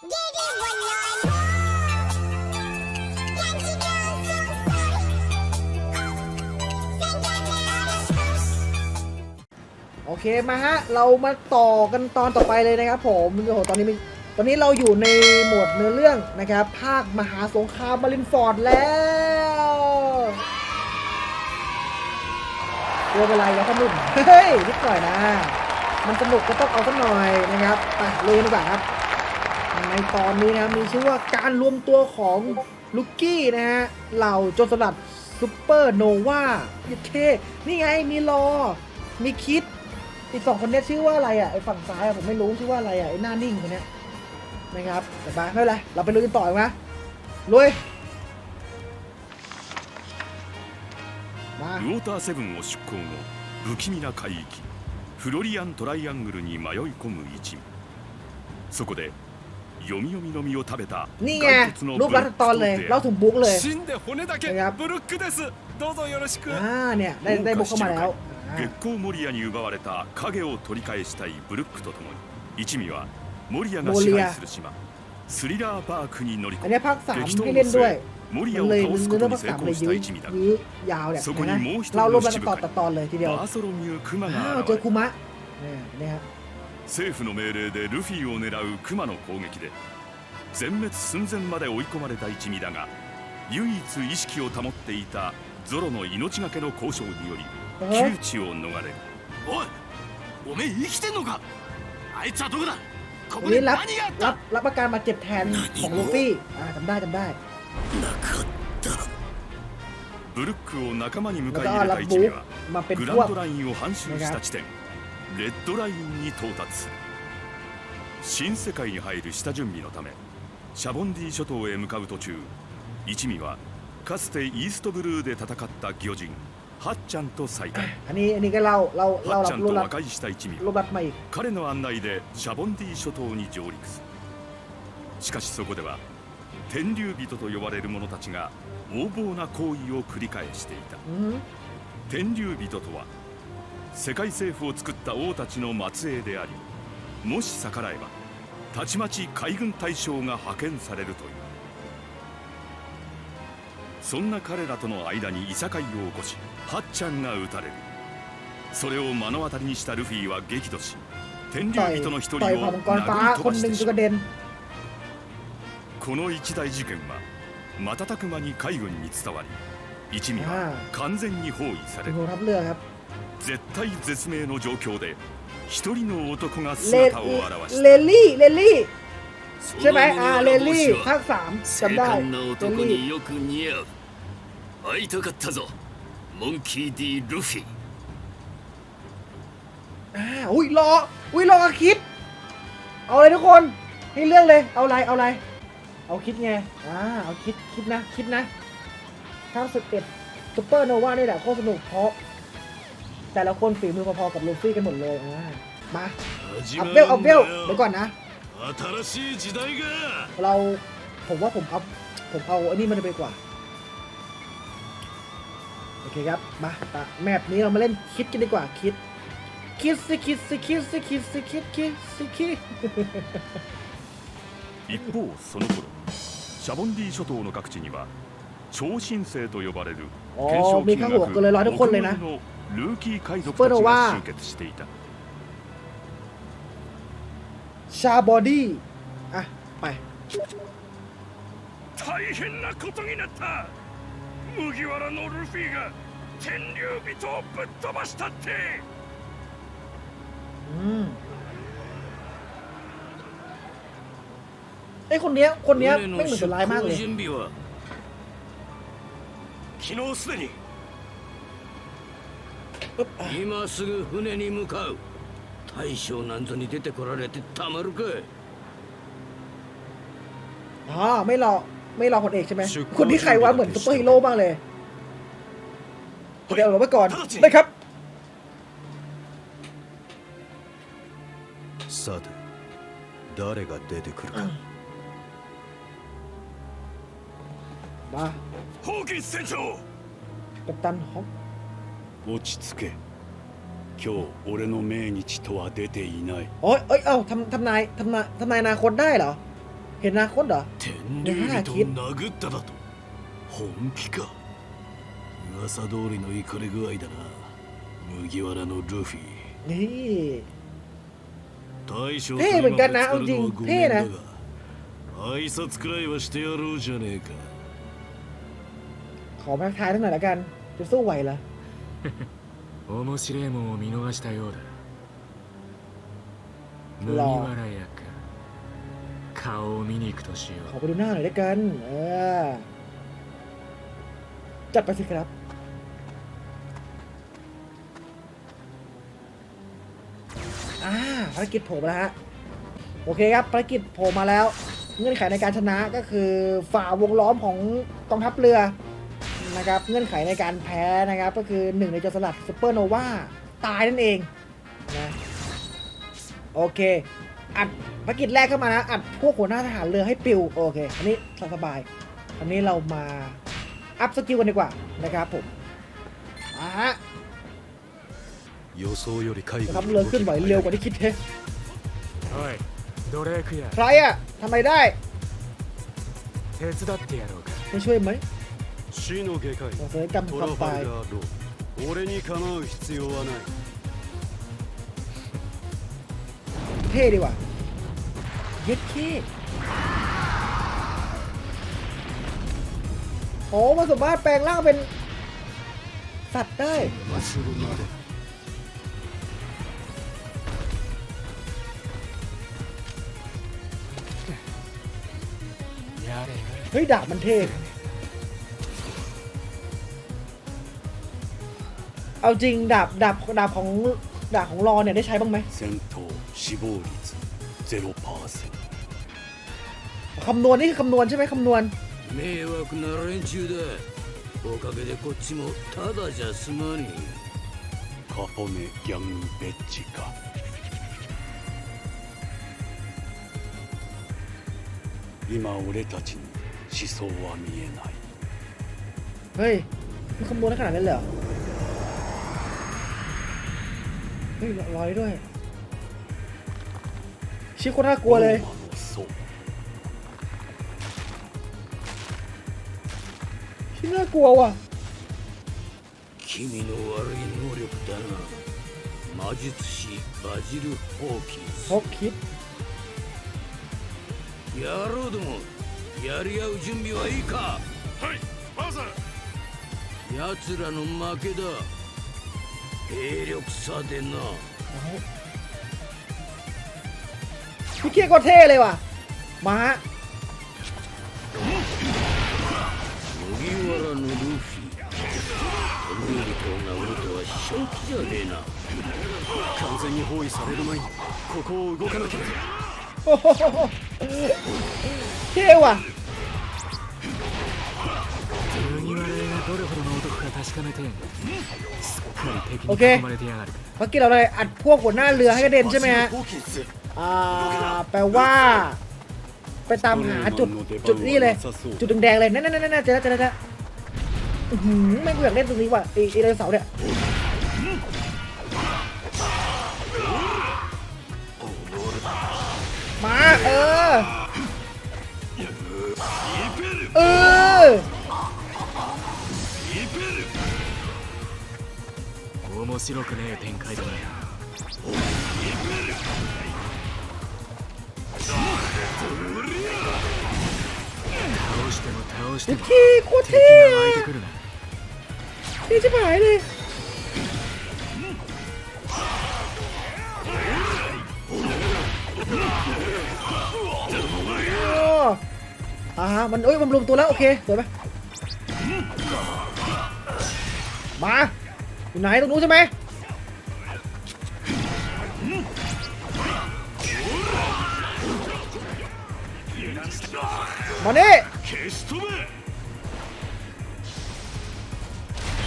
โอเคมาฮะ เรามาต่อกันตอนต่อไปเลยนะครับผมโอ้โหตอนนี้มีตอนนี้เราอยู่ในโหมดเนื้อเรื่องนะครับ ภาคมหาสงครามมารินฟอร์ดแล้วเรือเป็นไรแล้วพ่อหนุ่มเฮ้ยนิดหน่อยนะ มันสนุกก็ต้องเอาสักหน่อยนะครับไปลุยดีกว่าครับ ในตอนนี้นะมีชื่อว่าการรวมตัวของลูกกี้นะฮะเหล่าโจรสลัดซูเปอร์โนวาโอเค นี่ไงมีรอ มีคิด อีกสองคนเนี้ยชื่อว่าอะไรอ่ะไอ้ฝั่งซ้ายอะผมไม่รู้ชื่อว่าอะไรอ่ะไอ้หน้านิ่งคนเนี้ยนะครับแต่ไปไม่เป็นไรเราไปลุยกันต่อดีกว่าลุยมา ウォーターセブンを出港後不気味な海域フロリアントライアングルに迷い込む一味そこで 読み読みの実を食べた นี่ไง 骸骨の รูปรัดตอนเลยเล่าถึงบุ๊กเลย 死んで骨だけやっブルックですどうぞよろしく อ่าเนี่ยได้ได้บุ๊กเข้ามาแล้วอ่า 月光モリアに奪われた影を取り返したいブルックとともに一味はモリアが支配する島スリラーパークに乗り อัน 込 เนี้ む ยภาคสาม 激闘 ให้ の เล่นด้วย 末モリ มั ア น を เลย 倒 มัน すこ เรื่ と อง に ภาค 成 สามเล 功 ย し ยื้ た อ 一味だ ยื้อยาวเนี่ย そこに เห็นไหม もう一人 เรา の รวมกัน 支部 ต่อ 官 ต่อตอนเลยทีเดียว バーソロミュー・クマ อ้าว が เจอ 現れ คุ 政府の命令でルフィを狙うクマの攻撃で全滅寸前まで追い込まれた一味だが唯一意識を保っていたゾロの命がけの交渉によりえ窮地を逃れるおいおめえ生きてんのかあいつはどこだこ วัน こで นี้รับ 何があっ รั た บรับประการมาเจ็บแทนของลูฟี่อ่าจำได้จำได้ なかったブルックを仲間に迎 แล้ว え ก็ 入れ รั た บ 一 บุ๊ 味 ก は มาเป็น グ พ ラ ว ン ก ドラインを半周した地点 レッドラインに到達。する新世界に入る下準備のためシャボンディ諸島へ向かう途中一味はかつてイーストブルーで戦った魚人ハッちゃんと再会。ハッちゃんと和解した一味は彼の案内でシャボンディ諸島に上陸する。しかしそこでは天竜人と呼ばれる者たちが横暴な行為を繰り返していた。天竜人とは世界政府を作った王たちの末裔でありもし逆らえばたちまち海軍大将が派遣されるという。そんな彼らとの間にいさかいを起こしハッちゃんが撃たれる。それを目の当たりにしたルフィは激怒し天竜人の一人を殴り飛ばしてしまう。この一大事件は瞬く間に海軍に伝わり一味は完全に包囲される。絶対絶命の状況で一人の男が เล 姿を現し เลลี่เลลี่ そ ใช่ไหม の อ่า 胸 เล の帽 ลี่ 子 ภา は คสาม 精 จำได้ 悍な เล 男 ลี่ によく似合う会いたかったぞモンキー D ルフィ อ่าอุ้ยรออุ้ยรอคิด เอาเลยทุกคนให้เรื่องเลย เอาอะไรเอาอะไร เอาคิดไงอ่าเอาคิดคิดนะ คิดนะทั้งสิบเอ็ดซูเปอร์โนวานี่แหละโคตรสนุกเพราะ แต่ละคนฝีมือพอๆกับลูฟี่กันหมดเลยอ่ามาอัพเวลอัพเวลเดี๋ยวก่อนนะ 新しい時代が เราผมว่าผมเอาผมเอาอันนี้มันไปกว่า โอเคครับ มาตะแมปนี้เรามาเล่นคิดกันดีกว่าคิด คิดสิคิดสิคิดสิคิดสิคิดคิดสิคิด 一方その頃シャボンディ諸島の各地には超新星と呼ばれる อ๋อ 懸賞 มี 金 ข้าง 額 หัวกันเลยร้อยทุกคนเลยนะ 億超えの ルーキー海賊スプロたちはが集結していた ชาบอดี้อ่ะ ไป 大変なことになった麦わらのルフィが天竜人をぶっ飛ばしたって อืมไอ้คนเนี้ย คนเนี้ย 船 ไม่ の เหมือน 出 เป็นร้ายมาก 航 เลย 準備は昨日すでに 今すぐ船に向かう大将なんぞに出てこられてたまるか อ๋อ ไม่รอ ไม่รอคนเอกใช่ไหม ชุด คนที่ใครวะเหมือนซุปเปอร์ฮีโร่มากเลยเดี๋ยวเราไว้ก่อน 直ちに ได้ครับ さて誰が出てくるか มา ホーキンス船長 กัปตันฮอก 落ち着け今日俺の命日とは出ていない โอ้ยเอ้ย เอ้าทำทำนายทำนายทำนายอนาคตได้เหรอ เห็นอนาคตเหรอ 天竜人を殴っただと本気か噂通りのイカれ具合だな麦わらのルフィ นี่ 大将と手เหมือนกันนะ 今ぶつかるのはเอาจริง ごめんだが手な挨拶くらいはしてやろうじゃねえか ขอมาทักทายทั้งหน่อยละกัน จะสู้ไหวเหรอ 面白いもんを見逃したようだ麦ラわら屋か顔を見に行くとしよ ขอไปดูหน้าหน่อยละกัน เออ จัดไปสิครับ อ่าภารกิจโผล่มาแล้วฮะ โอเคครับ ภารกิจโผล่มาแล้ว เงื่อนไขในการชนะก็คือฝ่าวงล้อมของกองทัพเรือ นะครับเงื่อนไขในการแพ้นะครับก็คือหนึ่งในจอสลัดซูเปอร์โนวาตายนั่นเองนะโอเค อัดภารกิจแรกเข้ามานะอัดพวกหัวหน้าทหารเรือให้ปิวโอเคอันนี้สบายอันนี้เรามาอัพสกิลกันดีกว่านะครับผมอะฮะรับเรือขึ้นไหวเร็วกว่าที่คิดเฮ้ใครอะทำไมได้ไม่ช่วยไหม 死の外科医 โอเคกรรม ト ความ ラファ ตาย ルガー・ロー俺に構う必要はない เท่ดีว่ะเย็ดเคโอ้มันสามารถแปลงร่างเป็นสัตว์ได้ までやれや เฮ้ยดาบมันเท่ เอาจริงดาบดาบดาบของดาบของรอเนี่ยได้ใช้บ้างไหม 戦闘死亡率0% คำนวณนี่คือคำนวณใช่ไหมคำนวณ 迷惑な連中だおかげでこっちもただじゃ済まねカポネギャングベッジか今俺たちに思想は見えない เฮ้ยมันคำนวณได้ขนาดนั้นเลยเหรอ เฮ้ยร้อยด้วย ชื่อคนน่ากลัวเลย ローマの層 ชื่อน่ากลัวว่ะ 君の悪い能力だな魔術師バジル・ホーキン พกคิด ス野郎どもやり合う準備はいいかはいマザ奴らの負けだ 兵力差でな พี่เคียก็เท่เลยว่ะ มาฮะ 麦わらのルフィトンネルと殴るとは正気じゃねえな完全に包囲される前にここを動かなきゃ โอ้โหเท่ว่ะ どれほどの男か確かめてえんだすっかり敵にオッケー囲まれてやがるか เมื่อกี้เราเลยอัดพวกหัวหน้าเรือให้กระเด็นใช่ไหมฮะ ホーキンス อ่า แปลว่า ไปตามหาจุด จุดนี้เลย จุดแดงๆเลยนั่นนั่นนั่นเจอแล้วเจอแล้วเจอแล้วอื้อหือไม่งกูอยากเล่นตรงนี้ว่ะไอ้ไอ้ไดโนเสาร์เนี่ย 白くねえ展開だな倒しても倒しても เท่โคตร 敵 เท่ が湧いて อะ くるな เท่ชิบหายเลยโอ้อ่าฮะมันเอ้ย มันรวมตัวแล้ว โอเคสวยไหมมา อยู่ไหนตรงนู้นใช่ไหมมาเนี่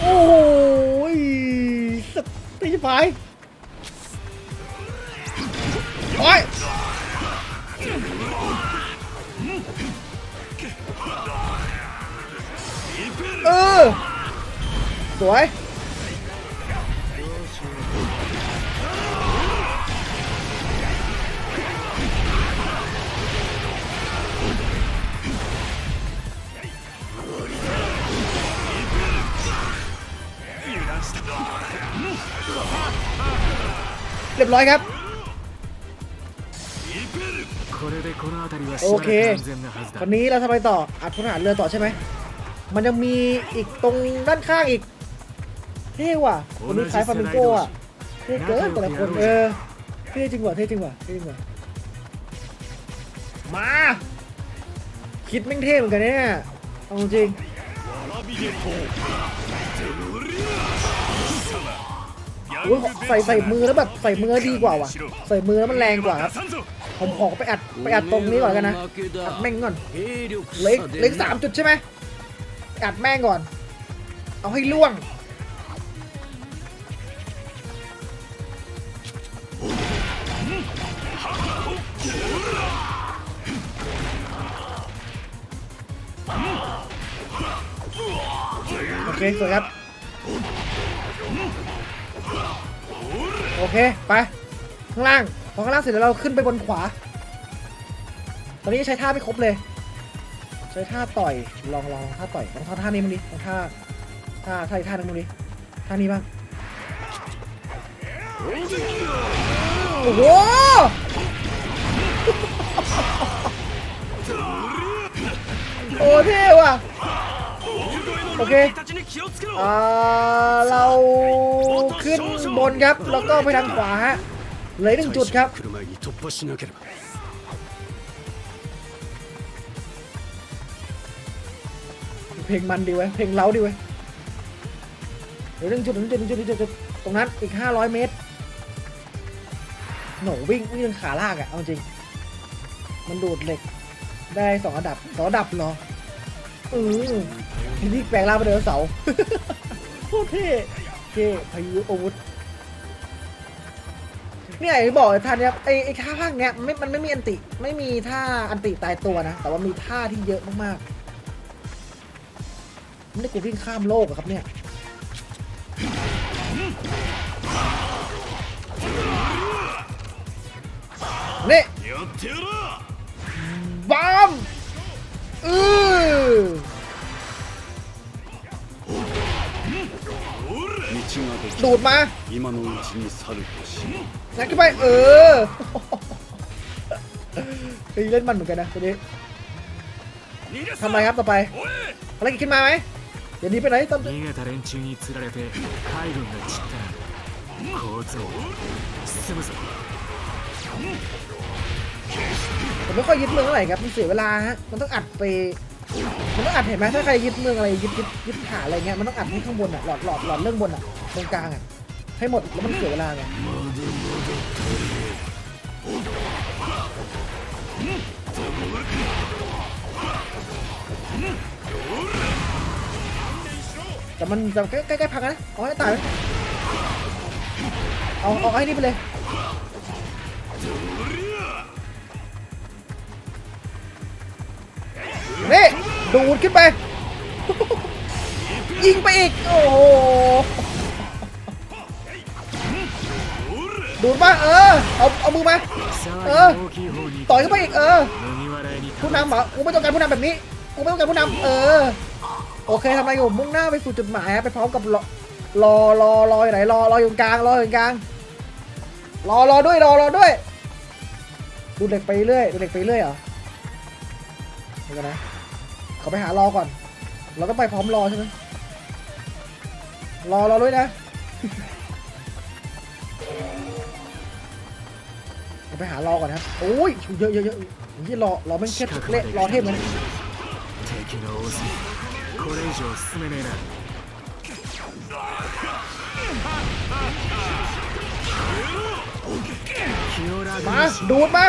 โอ้โหสตีไฟโอ้ยเออสวย รียบร้อยครับ โอเคคราวนี้เราทำไปต่อ อัดพลหารเรือต่อใช่ไหม มันยังมีอีกตรงด้านข้างอีก เท่ว่ะคนนี้ขายฟามิงโก้อะเท่เกินแต่ละคนเออ เท่จริงว่ะ เท่จริงว่ะ เท่จริงว่ะ มา คิดแม่งเท่เหมือนกันเนี่ยเอาจริง อ้ยใส่ใส่มือแล้วแบบใส่มือดีกว่าว่ะ ใส่มือแล้วมันแรงกว่าครับผมขอไปอัดไปอัดตรงนี้ก่อนกันนะอัดแม่งก่อนเล็กเล็กสามจุดใช่ไหมอัดแม่งก่อน เอาให้ล่วงโอเคสวยครับ โอเค ไป ข้างล่าง พอข้างล่างเสร็จแล้วเราขึ้นไปบนขวา ตอนนี้ใช้ท่าไม่ครบเลย ใช้ท่าต่อย ลองลองท่าต่อยลองท่าท่านี้มั้งดิลองท่า ท่าท่าอีกท่านึงมั้งดิท่านี้บ้าง โอ้โหโอ้เท่ว่ะ โอเคอ่าเราขึ้นบนครับ แล้วก็ไปทางขวาฮะเลยหนึ่งจุดครับเพลงมันดีเว้ยเพลงเล้าดีเว้ยเดี๋ยวหนึ่งจุดหนึ่งจุดหนึ่งจุดหนึ่งจุดตรงนั้นอีกห้าร้อยเมตรหนูวิ่งวิ่งขาลากอะเอาจริง มันดูดเหล็กได้สองระดับสองระดับเนาะอือ ทีนี้แปลงร่างเป็นดโนเสาร์ โคตรเคเท่พายุอาวุธเนี่ยไอ้บอกท่านเนี่ยไอ้ไอ้ท่าภาคเนี้ยไม่มันไม่มีอันติ ไม่มีท่าอันติตายตัวนะ แต่ว่ามีท่าที่เยอะมากๆได้กูวิ่งข้ามโลกอะครับเนี่ยนี่บ้ามอือ ดูดมางัดขึ้นไป เออไฮ้เล่นมันเหมือนกันนะตัวนี้ทำอไมครับต่อไปอะไรกินขึ้นมาไหมเดี๋ยวนี้ไปไหนต้องผมไม่ค่อยยึดเมืองเท่าไหร่ครับมันเสียเวลาฮะมันต้องอัดไป มันต้องอัดเห็นไหมถ้าใครยึดเมืองอะไรยึดยึดยึดฐาอะไรเงี้ยมันต้องอัดให้ข้างบนอะหลอดหลอดหลอดเรื่องบนอะตรงกลางอะให้หมดแล้วมันเสียเวลาไงแต่มันจะใกล้ใกล้พังนะเอาให้ตายไหมเอาเอาให้นี่ไปเลยนี่ ดูดขึ้นไป ยิงไปอีก โอ้โหดูดมาเออ เอา เอามือมา เออ ต่อยขึ้นไปอีก เออ ผู้นำเหรอกูไม่ต้องการผู้นำแบบนี้ กูไม่ต้องการผู้นำเออ โอเคทำไมอยู่ มุ่งหน้าไปสู่จุดหมายฮะ ไปพร้อมกับรอ รอรออยู่ไหน รอ รออยู่กลาง รออยู่กลาง รอ รอด้วย รอ รอด้วย ดูเหล็กไปเรื่อย ดูเหล็กไปเรื่อยเหรอเดี๋ยวนะ ขอไปหารอก่อน เราต้องไปพร้อมรอใช่ไหมรอรอด้วยนะ ไปหารอก่อนครับ โอ้ยเยอะเยอะนี่รอรอไม่เทพเละรอเทพเลยมาดูดมา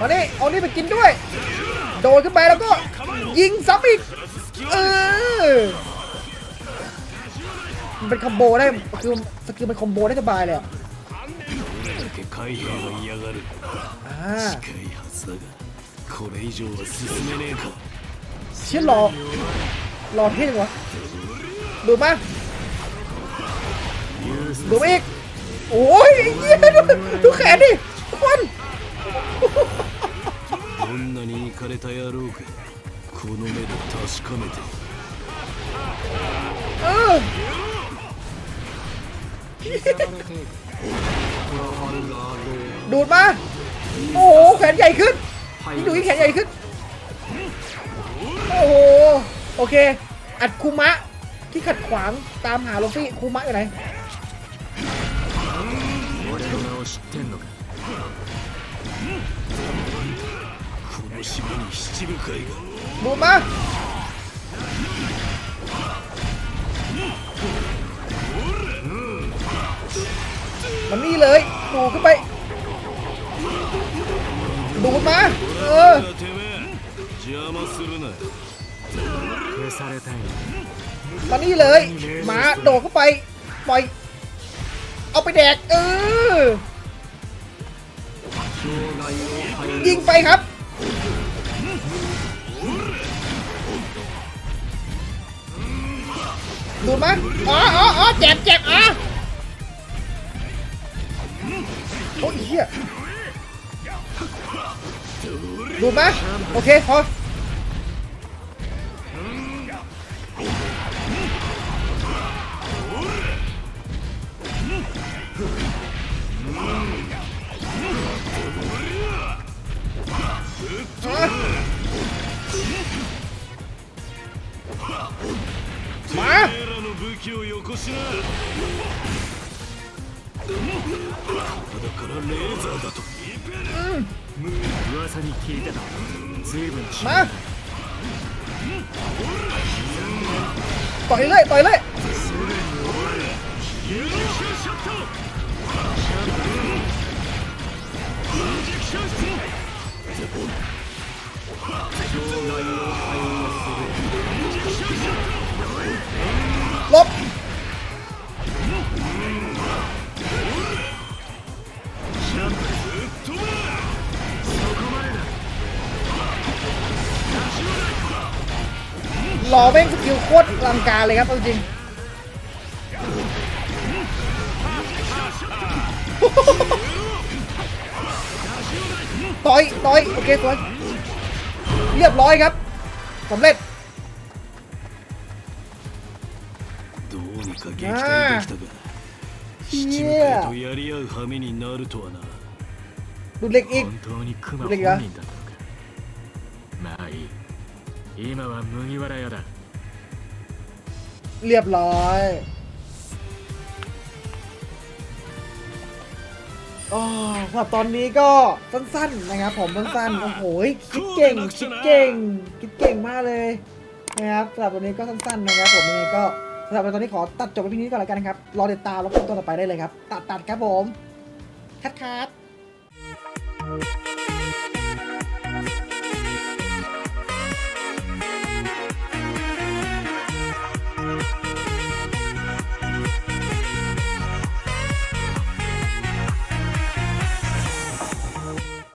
มาเนี่เอานี่ไปกินด้วย โดนขึ้นไปแล้วก็ยิงซ้ำอีก เออ มันเป็นคอมโบได้คือสกิลมันคอมโบได้สบายเลยอะเชี่หลอดหลอเท่จังวะดูมาดูอีก โอ้ยเยี่ยดูแขนดิ ทุกคน どんなにイかれた野郎かこの目で確かめて เออ 刻まれて ดูดมา โอ้โห แขนใหญ่ขึ้นนี่ดูที่แขนใหญ่ขึ้น โอ้โห โอเค อัดคูมะ ที่ขัดขวางตามหาลูฟี่คูมะอยู่ไหน บูมมามันนี่เลยดูขึ้นไปดูดมาเออมานี่เลยหมาโดดเข้าไปปล่อยเอาไปแดกเออยิงไปครับ ดูดมาอ๋ออ๋ออ๋อเจ็บเจ็บอะโอ้ยเหี้ยดูดมาโอเคพอม 武器をよこしなだからレーザーだと噂に聞いてた随分違う มาต่อยเลยต่อยเลย ลบหล่อแม่งสกิลโคตรลังการเลยครับเอาจริงต่อยต่อยโอเคสวยเรียบร้อยครับสำเร็จ か撃退できたが七部会とやり合う羽目になるとはな ดูดเหล็กอีก 本当にクマどれが本人だったのかまあいい今は麦わら屋だ เรียบร้อยอ๋อสำหรับตอนนี้ก็สั้นๆนะครับผมสั้นๆ โอ้โหคิดเก่ง คิดเก่ง คิดเก่งมากเลยนะครับสำหรับวันนี้ก็สั้นๆนะครับผมยังไงก็ สำหรับตอนนี้ขอตัดจบไปที่นี้ก่อนแล้วกันนะครับ รอติดตามแล้วพบตัวต่อไปได้เลยครับ ตัดตัดครับผม คัดคัด